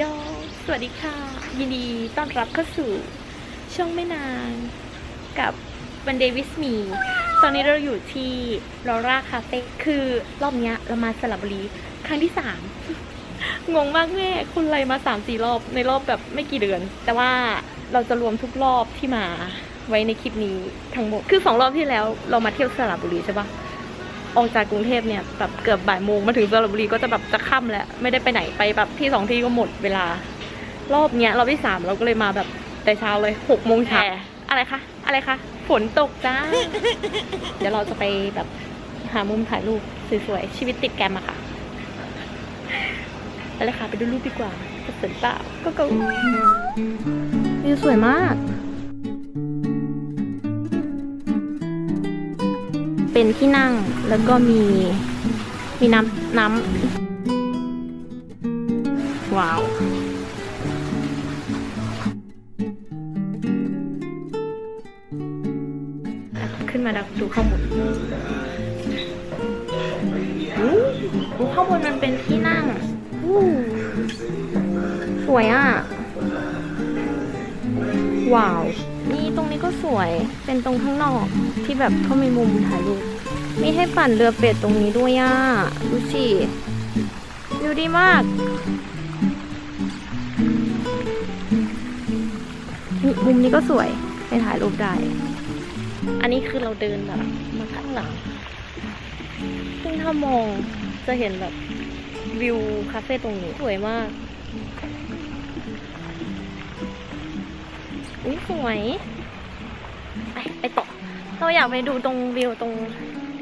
ยอ สวัสดีค่ะ ยินดีต้อนรับเข้าสู่ ช่องแม่นางกับวันเดวิสมี ตอนนี้เราอยู่ที่ลอร่าคาเฟ่คือรอบเนี้ยเรามาสระบุรี ครั้งที่สามงงมากแม่คนไรมาสามสี่รอบในรอบแบบไม่กี่เดือน แต่ว่าเราจะรวมทุกรอบที่มาไว้ในคลิปนี้ทั้งหมด คือสองรอบที่แล้วเรามาเที่ยวสระบุรีใช่ปะ ออกจากกรุงเทพเนี่ยแบบเกือบบ่ายโมงมาถึงสระบุรีก็จะแบบจะค่ำแล้วไม่ได้ไปไหนไปแบบที่สองที่ก็หมดเวลา รอบเนี้ยรอบที่สามเราก็เลยมาแบบแต่เช้าเลยหกโมงเช้าอะไรคะอะไรคะฝนตกจ้า เดี๋ยวเราจะไปแบบหามุมถ่ายรูปสวยๆชีวิตติดแกรมอะค่ะไปเลยค่ะไปดูรูปดีกว่าจะสวยเปล่าก็ก็วิวสวยมาก เป็นที่นั่งแล้วก็มีมีน้ำน้ำว้าว ขึ้นมาดักดูข้างบนอู้หูข้างบนมันเป็นที่นั่งอู้สวยอะ ว้าว นี่ตรงนี้ก็สวยเป็นตรงข้างนอกที่แบบเขามีมุมถ่ายรูปมีให้ปั่นเรือเป็ดตรงนี้ด้วยอะดูสิวิวดีมากมุมนี้ก็สวยไปถ่ายรูปได้ อันนี้คือเราเดินแบบมาข้างหลัง ซึ่งถ้ามองจะเห็นแบบวิวคาเฟ่ตรงนี้สวยมาก อุ้ยสวย ไปไปต่อเราอยากไปดูตรงวิวตรง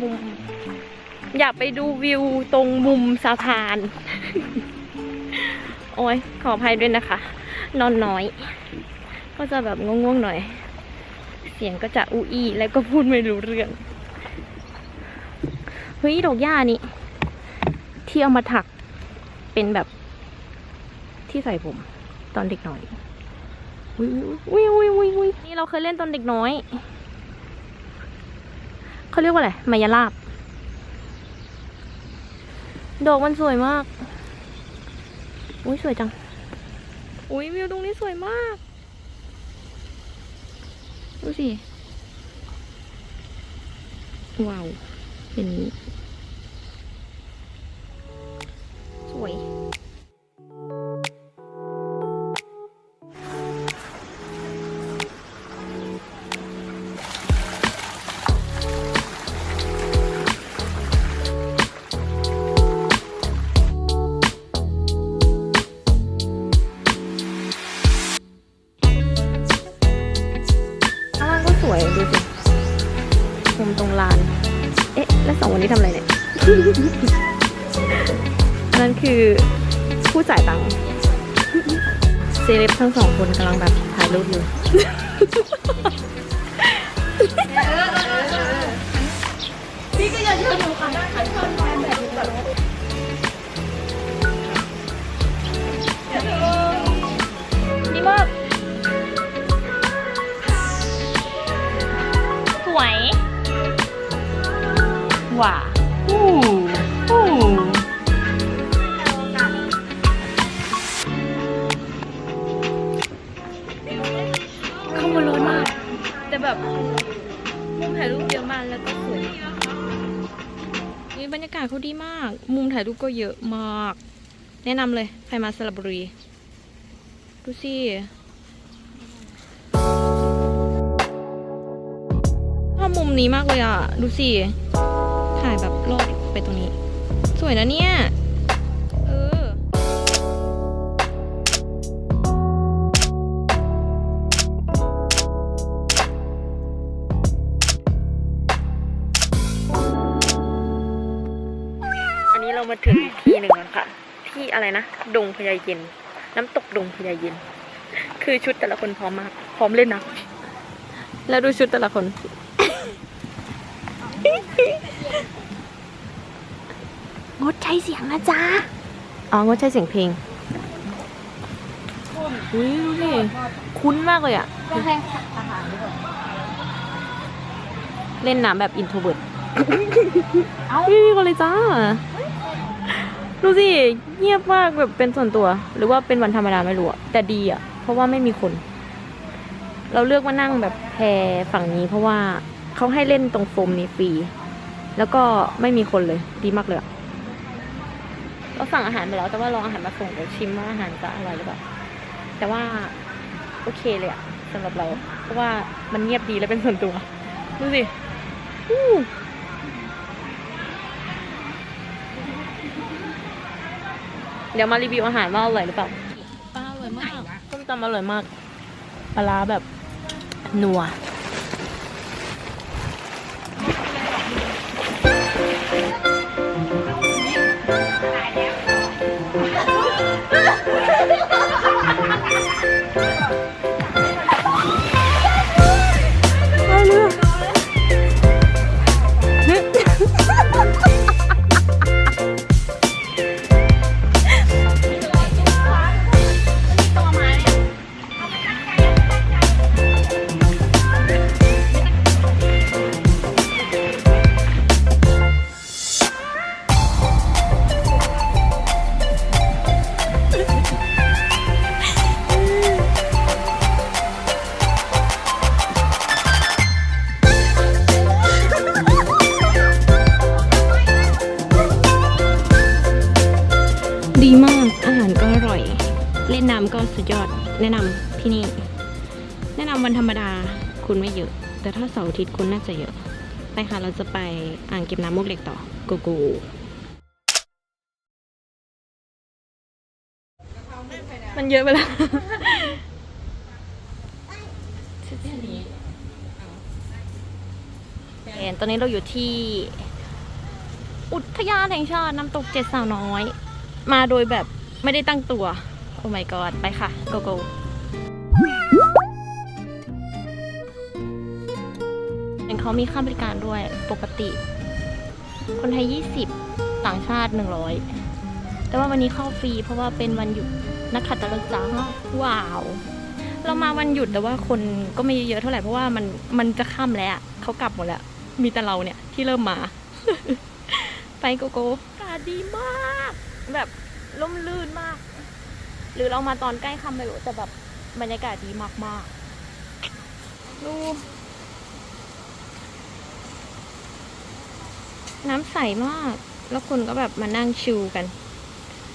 มุม อยากไปดูวิวตรงมุมสะพาน โอ้ยขออภัยด้วยนะคะ นอนน้อย ก็จะแบบง่วงๆหน่อย เสียงก็จะอูอีแล้วก็พูดไม่รู้เรื่อง เฮ้ยดอกหญ้านี่ ที่เอามาถักเป็นแบบที่ใส่ผมตอนเด็กน้อย อุ้ยอุ้ยอุ้ยอุ้ยอุ้ยนี่เราเคยเล่นตอนเด็กน้อย เขาเรียกว่าอะไรมายาลาบ ดอกมันสวยมาก อุ้ยสวยจัง อุ้ยวิวตรงนี้สวยมาก ดูสิ ว้าว เป็น ลาน เอ๊ะ แล้วสองคนนี้ทำอะไรเนี่ยนั่นคือผู้จ่ายตังค์เซเลบทั้งสองคนกำลังแบบถ่ายรูปอยู่ ว้าอู้อู้เข้ามาร้อนมาก แต่แบบมุมถ่ายรูปเยอะมากแล้วก็สวยนี่บรรยากาศเขาดีมาก มุมถ่ายรูปก็เยอะมาก แนะนำเลย ใครมาสระบุรี ดูสิชอบมุมนี้มากเลยอะ ดูสิ ถ่ายแบบโลดไปตรงนี้ สวยนะเนี่ยเอออันนี้เรามาถึงที่หนึ่งแล้วค่ะ ที่อะไรนะ ดงพญาเย็น น้ำตกดงพญาเย็น คือชุดแต่ละคนพร้อมมาก พร้อมเล่นนะแล้วดูชุดแต่ละคน งดใช้เสียงนะจ๊ะ อ๋อ งดใช้เสียงเพลงอุ้ยดูดิคุ้นมากเลยอะก็ให้อาหารด้วยเล่นน้ำแบบอินโทรเวิร์ดเอ้าไม่มีคนเลยจ้า ดูสิ เงียบมากแบบเป็นส่วนตัว หรือว่าเป็นวันธรรมดาไม่รู้อะแต่ดีอะเพราะว่าไม่มีคน เราเลือกมานั่งแบบแพรฝั่งนี้เพราะว่า เขาให้เล่นตรงโฟมนี้ฟรี แล้วก็ไม่มีคนเลยดีมากเลยอะเราสั่งอาหารไปแล้วแต่ว่ารออาหารมาส่งเดี๋ยวชิมว่าอาหารจะอร่อยหรือเปล่าแต่ว่าโอเคเลยอะสำหรับเราเพราะว่ามันเงียบดีและเป็นส่วนตัวดูสิอู้เดี๋ยวมารีวิวอาหารว่าอร่อยหรือเปล่าปลาอร่อยมากส้มตำอร่อยมากปลาร้าแบบนัว เล่นน้ำก็สุดยอด แนะนำที่นี่ แนะนำวันธรรมดาคุณไม่เยอะ แต่ถ้าเสาร์อาทิตย์คุณน่าจะเยอะ ไปค่ะ เราจะไปอ่างเก็บน้ำมุกเหล็กต่อกโก้มันเยอะไปแล้วเห็นตอนนี้เราอยู่ที่ อุทยานแห่งชาติน้ำตกเจ็ดสาวน้อย มาโดยแบบไม่ได้ตั้งตัว อ้ my god ไปค่ะ go go เห็นเขามีค่าบริการด้วยปกติ คนไทย 20 ต่างชาติ 100 แต่ว่าวันนี้เข้าฟรีเพราะว่าเป็นวันหยุดนักขัตฤกษ์จ้าว้าว เรามาวันหยุดแต่ว่าคนก็ไม่เยอะเท่าไหร่เพราะว่ามันมันจะค่ำแล้วเขากลับหมดแล้ว มีแต่เราเนี่ยที่เริ่มมา ไปโกโก้อากาศดีมาก แบบร่มรื่นมาก หรือเรามาตอนใกล้ค่ำไม่รู้แต่แบบบรรยากาศดีมากมากๆดูน้ำใสมาก แล้วคนก็แบบมานั่งชิลกัน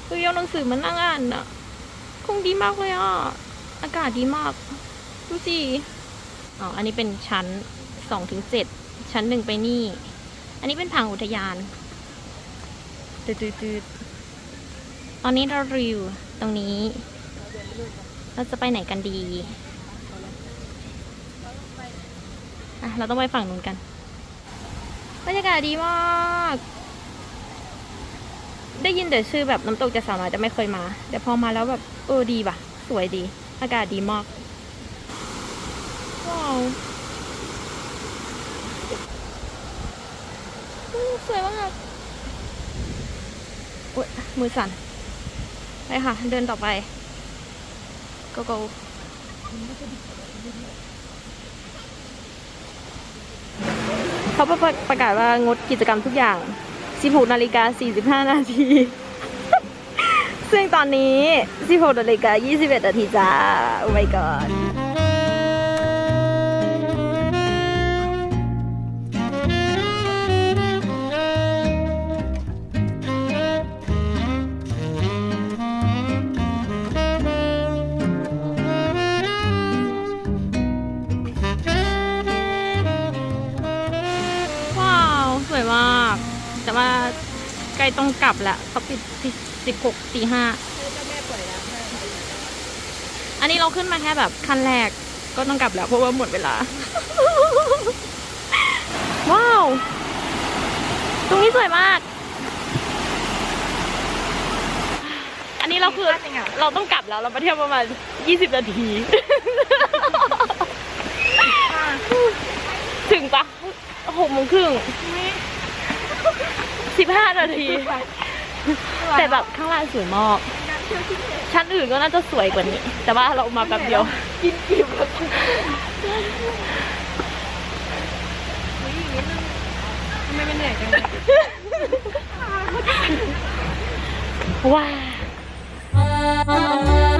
คือเอาหนังสือมานั่งอ่านอะคงดีมากเลยอะ อากาศดีมาก ดูสิ อ๋อ อันนี้เป็นชั้นสองถึงเจ็ด ชั้นหนึ่งไปนี่ อันนี้เป็นทางอุทยานตืดๆตอนนี้เราริว ตรงนี้ เราจะไปไหนกันดีอะเราต้องไปฝั่งนู้นกันบรรยากาศดีมาก ได้ยินแต่ชื่อแบบน้ำตกจะสาวน้อยแต่ไม่เคยมาแต่พอมาแล้วแบบเออดีป่ะ สวยดี อากาศดีมาก ว้าวสวยมากอุ๊ยมือสั่น ไปค่ะ เดินต่อไป go go เขาประประกาศว่างดกิจกรรมทุกอย่าง 16นาฬิกา45 นาที ซึ่งตอนนี้ 16นาฬิกา21 นาทีจ้า โอ้ my god ล้ต้องกลับแล้วเขาปิดสิบหกสี่ห้าอันนี้เราขึ้นมาแค่แบบขั้นแรกก็ต้องกลับแล้วเพราะว่าหมดเวลา ว้าว ตรงนี้สวยมาก อันนี้เราคือเราต้องกลับแล้วเราไปเที่ยวประมาณยี่สิบนาที ถึงปะหกโมงครึ่ง สิบห้านาที แต่แบบข้างล่างสวยมากชั้นอื่นก็น่าจะสวยกว่านี้ แต่ว่าเรามาแป๊บเดียว กินอิ่มว้าเ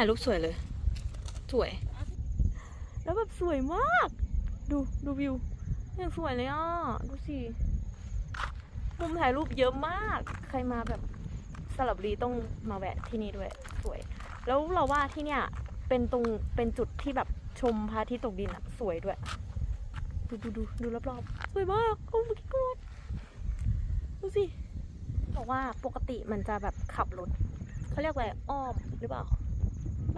ถ่ายรูปสวยเลย สวย แล้วแบบสวยมาก ดูดูวิวยังสวยเลยอะ ดูสิมุมถ่ายรูปเยอะมาก ใครมาแบบสลับรีต้องมาแวะที่นี่ด้วย สวย แล้วเราว่าที่เนี่ยเป็นตรงเป็นจุดที่แบบชมพระอาทิตย์ตกดินอะสวยด้วย ดูดูดูดูรอบๆสวยมากโอ้ยกดดูสิบอกว่าปกติมันจะแบบขับรถเขาเรียกว่าอะไรอ้อมหรือเปล่า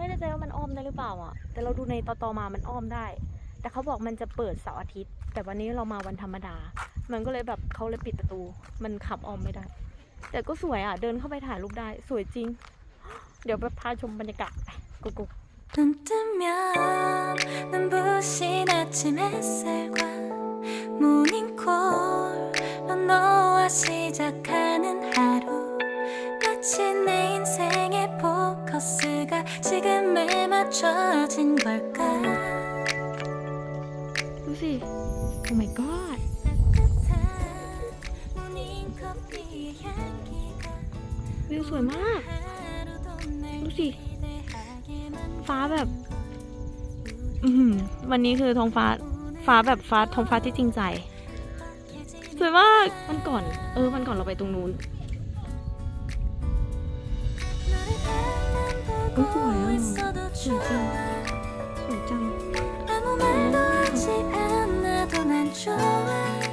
ไม่แน่ใจว่ามันอ้อมได้หรือเปล่าอ่ะ แต่เราดูในตอตอมามันอ้อมได้ แต่เขาบอกมันจะเปิดเสาร์อาทิตย์ แต่วันนี้เรามาวันธรรมดา มันก็เลยแบบเขาเลยปิดประตู มันขับอ้อมไม่ได้ แต่ก็สวยอ่ะ เดินเข้าไปถ่ายรูปได้ สวยจริง เดี๋ยวไปพาชมบรรยากาศไปกูกู 눈 뜨면 눈부신 아침 햇살과 모닝콜로 너와 시작하는 하루 마치 내 인생의 포커스가 지금에 맞춰진 걸까 ดูสิ Oh my god 따뜻한 모닝커피의 향기가 วิวสวยมาก 하루도 날 루시. 기대하게 만들어 ฟ้าแบบ อือหือวันนี้คือท้องฟ้า ฟ้าแบบฟ้าท้องฟ้าที่จริงใจ สวยมากวันก่อน เออวันก่อนเราไปตรงนู้น 끌고 가요. 술장. 아무 말도 하지 음. 않아도 난 좋아.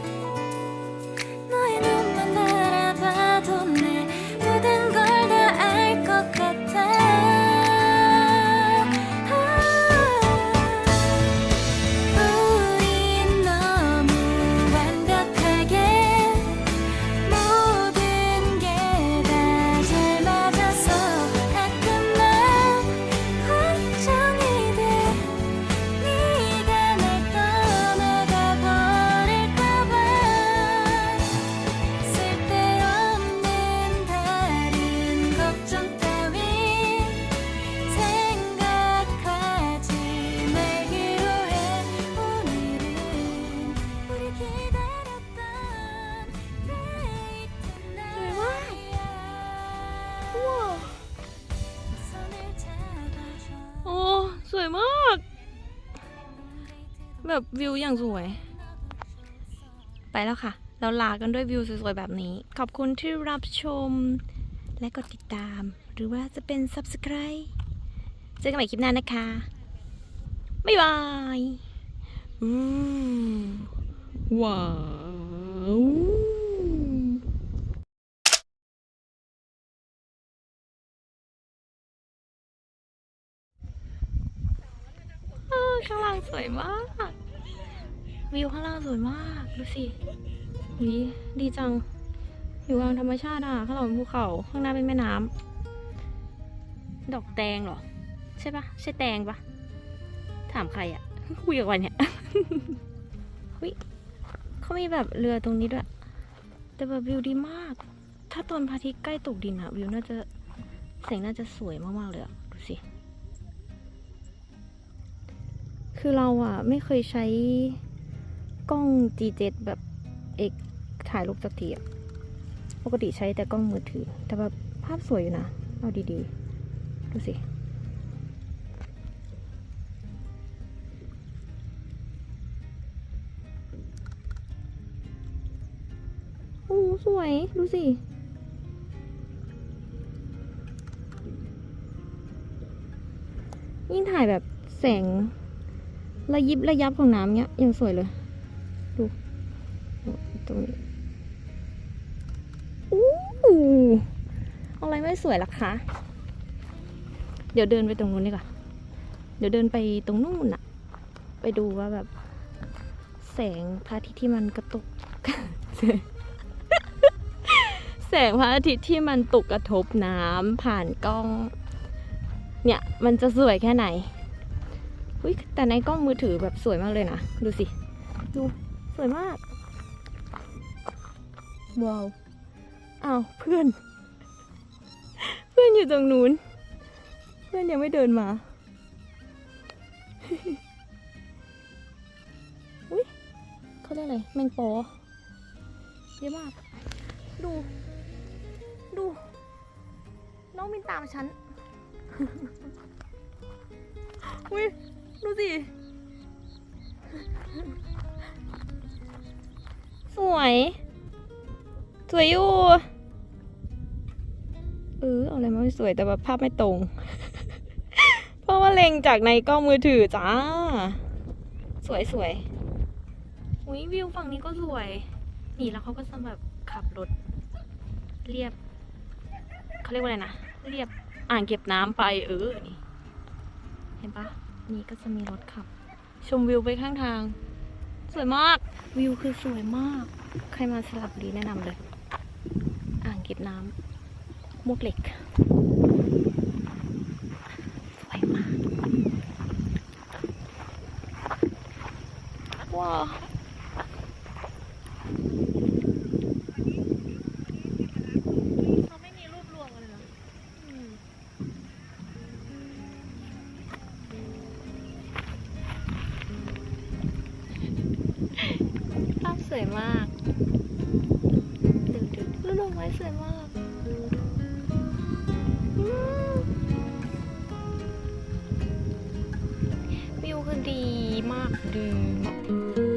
แบบวิวอย่างสวย ไปแล้วค่ะ เราลากันด้วยวิวสวยๆแบบนี้ ขอบคุณที่รับชม และกดติดตาม หรือว่าจะเป็น subscribe เจอกันใหม่คลิปหน้านะคะ บ๊ายบายอู้ว้าวเออข้างล่างสวยมาก วิวข้างล่างสวยมากดูสิวิดีจัง อยู่กลางธรรมชาติอะข้างหลังเป็นภูเขาข้างหน้าเป็นแม่น้ำดอกแตงเหรอ ใช่ปะใช่แตงปะถามใครอะคุยกับวันเนี่ยเฮ้ยเขามีแบบเรือตรงนี้ด้วย แต่แบบวิวดีมาก ถ้าตอนพระอาทิตย์ใกล้ตกดินอะวิวน่าจะแสงน่าจะสวยมากๆเลยอะดูสิ คือเราอะไม่เคยใช้ กล้อง G7 แบบเอกถ่ายรูปสักทีอะปกติใช้แต่กล้องมือถือ แต่แบบภาพสวยอยู่นะ เอาดีๆ ดูสิโอ้สวย ดูสิยิ่งถ่ายแบบแสงระยิบระยับของน้ำเนี้ยยังสวยเลย ตรงนี้อู้อะไรไม่สวยล่ะคะ เดี๋ยวเดินไปตรงนู้นดีกว่า เดี๋ยวเดินไปตรงนู้นอะไปดูว่าแบบ แสงพระอาทิตย์ที่มันกระตุก แสงพระอาทิตย์ที่มันตกกระทบน้ำผ่านกล้อง เนี่ยมันจะสวยแค่ไหนอุ้ยแต่ในกล้องมือถือแบบสวยมากเลยนะ ดูสิ ดู สวยมาก ว้าวอ้าวเพื่อน เพื่อนอยู่ตรงนู้น เพื่อนยังไม่เดินมาอุ้ยเขาเรียกอะไรแมงปอเยอะมาก ดู ดู น้องมินตามฉันอุ้ยดูสิ สวย สวยอยู่ เออเอาอะไรมาไม่สวยแต่ว่าภาพไม่ตรง เพราะว่าเล็งจากในกล้องมือถือจ้า สวยสวยอุ้ยวิวฝั่งนี้ก็สวย นี่แล้วเขาก็จะแบบขับรถ เรียบ เขาเรียกว่าอะไรนะ เรียบอ่างเก็บน้ำไปเออนี่เห็นปะนี่ก็จะมีรถขับ ชมวิวไปข้างทาง สวยมาก วิวคือสวยมาก ใครมาสลับบุรีแนะนำเลยอ่าง เก็บน้ำมวกเหล็กสวยมากว้าวภาพสวยมาก ไม้สวยมากวิวคือดีมากดีมาก